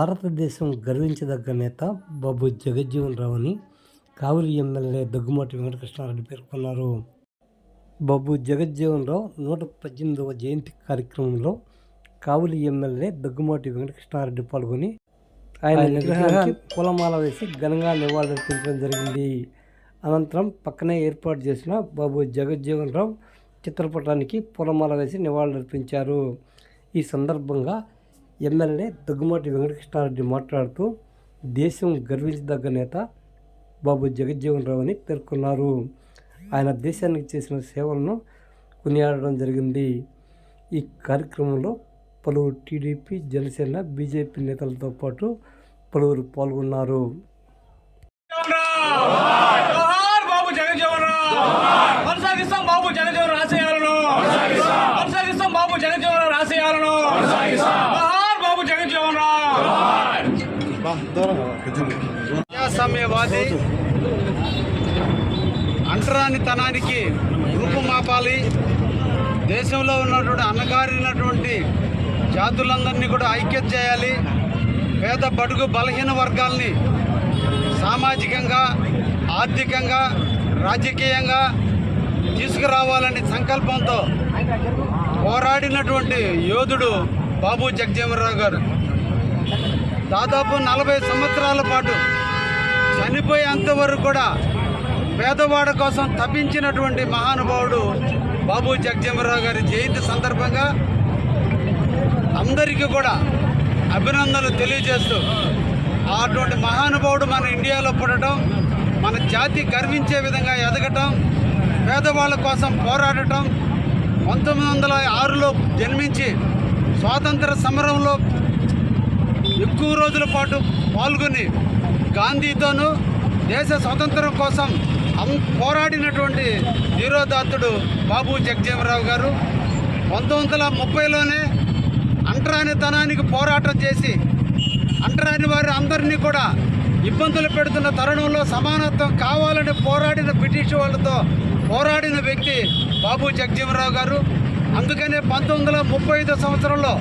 భారతదేశం గర్వించదగ్గ నేత బాబు జగజ్జీవన్ రావు అని కావలి ఎమ్మెల్యే దగ్గుమాటి వెంకటకృష్ణారెడ్డి పేర్కొన్నారు. బాబు జగజ్జీవన్ రావు నూట పద్దెనిమిదవ జయంతి కార్యక్రమంలో కావలి ఎమ్మెల్యే దగ్గుమాటి వెంకటకృష్ణారెడ్డి పాల్గొని ఆయన విగ్రహానికి పూలమాల వేసి ఘనంగా నివాళులర్పించడం జరిగింది. అనంతరం పక్కనే ఏర్పాటు చేసిన బాబు జగజ్జీవన్ రావు చిత్రపటానికి పూలమాల వేసి నివాళులర్పించారు ఈ సందర్భంగా ఎమ్మెల్యే దగ్గుమాటి వెంకటకృష్ణారెడ్డి మాట్లాడుతూ దేశం గర్వించదగ్గ నేత బాబు జగజ్జీవన్ రావు అని పేర్కొన్నారు. ఆయన దేశానికి చేసిన సేవలను కొనియాడడం జరిగింది. ఈ కార్యక్రమంలో పలువురు టీడీపీ జనసేన బీజేపీ నేతలతో పాటు పలువురు పాల్గొన్నారు. జోహార్ బాబు జగజ్జీవన్ రావు! కొనసాగిస్తాం బాబు జగజ్జీవన్ ఆశయాలను కొనసాగిస్తాం బాబు జగజ్జీవన్ ఆశయాలను జోహార్ బాబు జగజ్జీవన్ రావు ప్రజాస్వామ్యవాది అంటరానితనానికి రూపుమాపాలి. దేశంలో ఉన్నటువంటి అన్నగారినటువంటి జాతులందరినీ కూడా ఐక్యత చేయాలి. పేద బడుగు బలహీన వర్గాల్ని సామాజికంగా ఆర్థికంగా రాజకీయంగా తీసుకురావాలని సంకల్పంతో పోరాడినటువంటి యోధుడు బాబు జగజీవనరావు గారు. దాదాపు నలభై సంవత్సరాల పాటు చనిపోయేంత వరకు కూడా పేదవాడ కోసం తప్పించినటువంటి మహానుభావుడు బాబు జగజీవనరావు గారి జయంతి సందర్భంగా అందరికీ కూడా అభినందనలు తెలియజేస్తూ అటువంటి మహానుభావుడు మన ఇండియాలో పుట్టడం మన జాతి గర్వించే విధంగా ఎదగటం పేదవాళ్ళ కోసం పోరాడటం పంతొమ్మిది వందల ఆరులో జన్మించి స్వాతంత్ర సమరంలో ఎక్కువ రోజుల పాటు పాల్గొని గాంధీతోనూ దేశ స్వాతంత్రం కోసం అం- పోరాడినటువంటి ధీరోదాత్తుడు బాబు జగజీవరావు గారు పంతొమ్మిది వందల ముప్పైలోనే అంటరానితనానికి పోరాటం చేసి అంటరాని వారి అందరినీ కూడా ఇబ్బందులు పెడుతున్న తరుణంలో సమానత్వం కావాలని పోరాడిన బ్రిటిష్ వాళ్ళతో పోరాడిన వ్యక్తి బాబు జగజీవరావు గారు. అందుకనే పంతొమ్మిది వందల ముప్పై ఐదో సంవత్సరంలో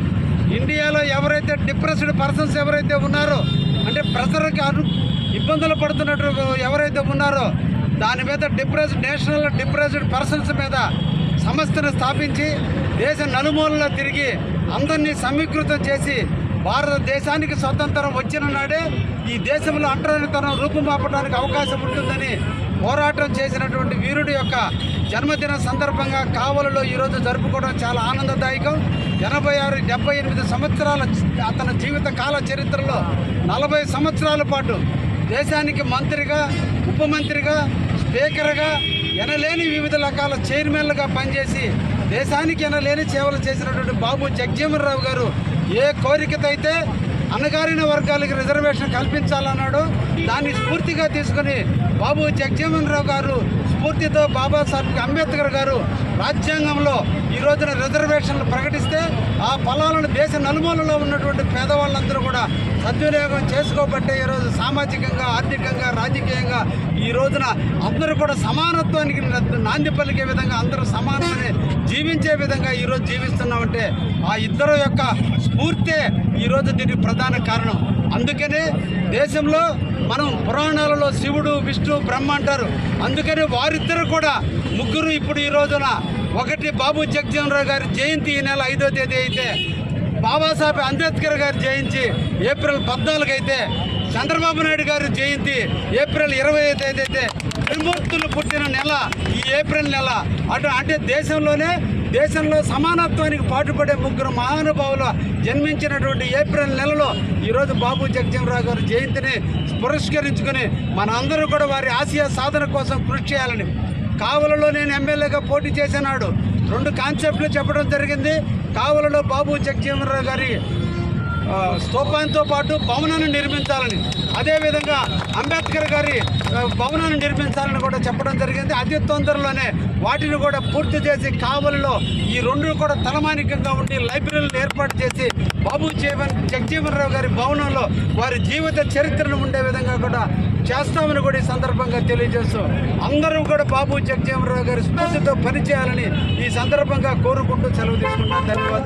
ఇండియాలో ఎవరైతే డిప్రెస్డ్ పర్సన్స్ ఎవరైతే ఉన్నారో అంటే ప్రెషర్కి అను ఇబ్బందులు పడుతున్నట్టు ఎవరైతే ఉన్నారో దాని మీద డిప్రెస్డ్ నేషనల్ డిప్రెస్డ్ పర్సన్స్ మీద సంస్థను స్థాపించి దేశ నలుమూలలో తిరిగి అందరినీ సమీకృతం చేసి భారతదేశానికి స్వతంత్రం వచ్చిన నాడే ఈ దేశంలో అంటరానితనం రూపుమాపడానికి అవకాశం ఉంటుందని పోరాటం చేసినటువంటి వీరుడి యొక్క జన్మదిన సందర్భంగా కావలలో ఈరోజు జరుపుకోవడం చాలా ఆనందదాయకం. ఎనభై ఆరు డెబ్బై ఎనిమిది సంవత్సరాల అతని జీవిత కాల చరిత్రలో నలభై సంవత్సరాల పాటు దేశానికి మంత్రిగా ఉప మంత్రిగా స్పీకర్గా ఎనలేని వివిధ రకాల చైర్మన్లుగా పనిచేసి దేశానికి ఎనలేని సేవలు చేసినటువంటి బాబు జగజీవనరావు గారు ఏ కోరికతో అన్నగారిన వర్గాలకు రిజర్వేషన్ కల్పించాలన్నాడు దాన్ని స్ఫూర్తిగా తీసుకుని బాబు జగజీవన్ రావు గారు స్ఫూర్తితో బాబాసాహెబ్ అంబేద్కర్ గారు రాజ్యాంగంలో ఈ రోజున రిజర్వేషన్లు ప్రకటిస్తే ఆ ఫలాలను దేశ నలుమూలలో ఉన్నటువంటి పేదవాళ్ళందరూ కూడా సద్వినియోగం చేసుకోబట్టే ఈరోజు సామాజికంగా ఆర్థికంగా రాజకీయంగా ఈ రోజున అందరూ కూడా సమానత్వానికి నాంది పలికే విధంగా అందరూ సమానమని జీవించే విధంగా ఈరోజు జీవిస్తున్నామంటే ఆ ఇద్దరు యొక్క స్ఫూర్తే ఈరోజు దీనికి ప్రధాన కారణం. అందుకనే దేశంలో మనం పురాణాలలో శివుడు విష్ణు బ్రహ్మ అంటారు. అందుకని వారిద్దరు కూడా ముగ్గురు ఇప్పుడు ఈ రోజున ఒకటి బాబు జగజీవనరావు గారి జయంతి ఈ నెల ఐదో తేదీ అయితే బాబాసాహెబ్ అంబేద్కర్ గారి జయంతి ఏప్రిల్ పద్నాలుగు అయితే చంద్రబాబు నాయుడు గారి జయంతి ఏప్రిల్ ఇరవై ఐదు అయితే త్రిమూర్తులు పుట్టిన నెల ఈ ఏప్రిల్ నెల అటు అంటే దేశంలోనే దేశంలో సమానత్వానికి పాటుపడే ముగ్గురు మహానుభావులు జన్మించినటువంటి ఏప్రిల్ నెలలో ఈరోజు బాబు జగజీవనరావు గారి జయంతిని పురస్కరించుకుని మన అందరూ కూడా వారి ఆశయ సాధన కోసం కృషి చేయాలని. కావలలో నేను ఎమ్మెల్యేగా పోటీ చేసినాడు రెండు కాన్సెప్ట్లు చెప్పడం జరిగింది. కావలలో బాబు జగజీవనరావు గారి స్తూపాంతో పాటు భవనాన్ని నిర్మించాలని అదేవిధంగా అంబేద్కర్ గారి భవనాన్ని నిర్మించాలని కూడా చెప్పడం జరిగింది. అతి తొందరలోనే వాటిని కూడా పూర్తి చేసి కావలిలో ఈ రెండు కూడా తలమానికంగా ఉండి లైబ్రరీలు ఏర్పాటు చేసి బాబు జీవన్ జగజీవన్ రావు గారి భవనంలో వారి జీవిత చరిత్రను ఉండే విధంగా కూడా చేస్తామని కూడా ఈ సందర్భంగా తెలియజేస్తూ అందరూ కూడా బాబు జగజీవన్ రావు గారి స్ఫూర్తితో పనిచేయాలని ఈ సందర్భంగా కోరుకుంటూ సెలవు తీసుకుంటాం ధన్యవాదాలు.